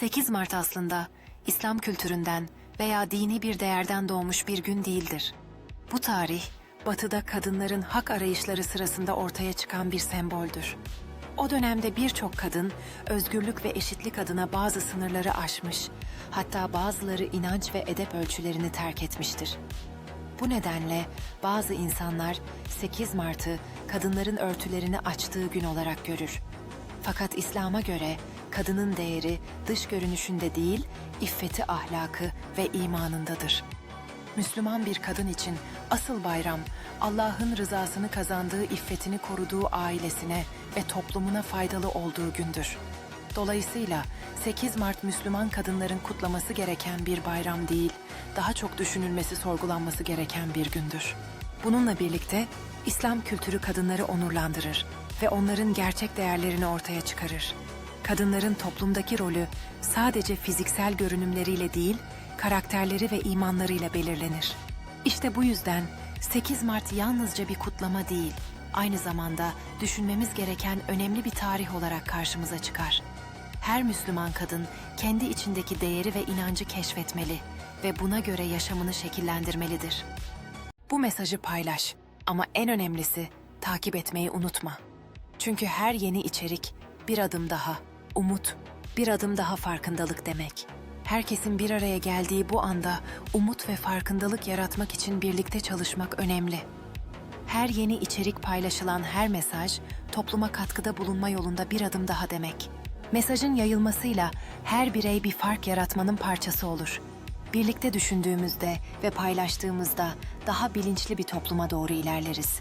8 Mart aslında İslam kültüründen veya dini bir değerden doğmuş bir gün değildir. Bu tarih, Batı'da kadınların hak arayışları sırasında ortaya çıkan bir semboldür. O dönemde birçok kadın özgürlük ve eşitlik adına bazı sınırları aşmış, hatta bazıları inanç ve edep ölçülerini terk etmiştir. Bu nedenle bazı insanlar 8 Mart'ı kadınların örtülerini açtığı gün olarak görür. Fakat İslam'a göre kadının değeri dış görünüşünde değil, iffeti ahlakı ve imanındadır. Müslüman bir kadın için asıl bayram Allah'ın rızasını kazandığı iffetini koruduğu ailesine ve toplumuna faydalı olduğu gündür. Dolayısıyla 8 Mart Müslüman kadınların kutlaması gereken bir bayram değil, daha çok düşünülmesi, sorgulanması gereken bir gündür. Bununla birlikte İslam kültürü kadınları onurlandırır ve onların gerçek değerlerini ortaya çıkarır. Kadınların toplumdaki rolü sadece fiziksel görünümleriyle değil, karakterleri ve imanlarıyla belirlenir. İşte bu yüzden 8 Mart yalnızca bir kutlama değil, aynı zamanda düşünmemiz gereken önemli bir tarih olarak karşımıza çıkar. Her Müslüman kadın kendi içindeki değeri ve inancı keşfetmeli ve buna göre yaşamını şekillendirmelidir. Bu mesajı paylaş ama en önemlisi takip etmeyi unutma. Çünkü her yeni içerik bir adım daha, umut, bir adım daha farkındalık demek. Herkesin bir araya geldiği bu anda umut ve farkındalık yaratmak için birlikte çalışmak önemli. Her yeni içerik paylaşılan her mesaj topluma katkıda bulunma yolunda bir adım daha demek. Mesajın yayılmasıyla her birey bir fark yaratmanın parçası olur. Birlikte düşündüğümüzde ve paylaştığımızda daha bilinçli bir topluma doğru ilerleriz.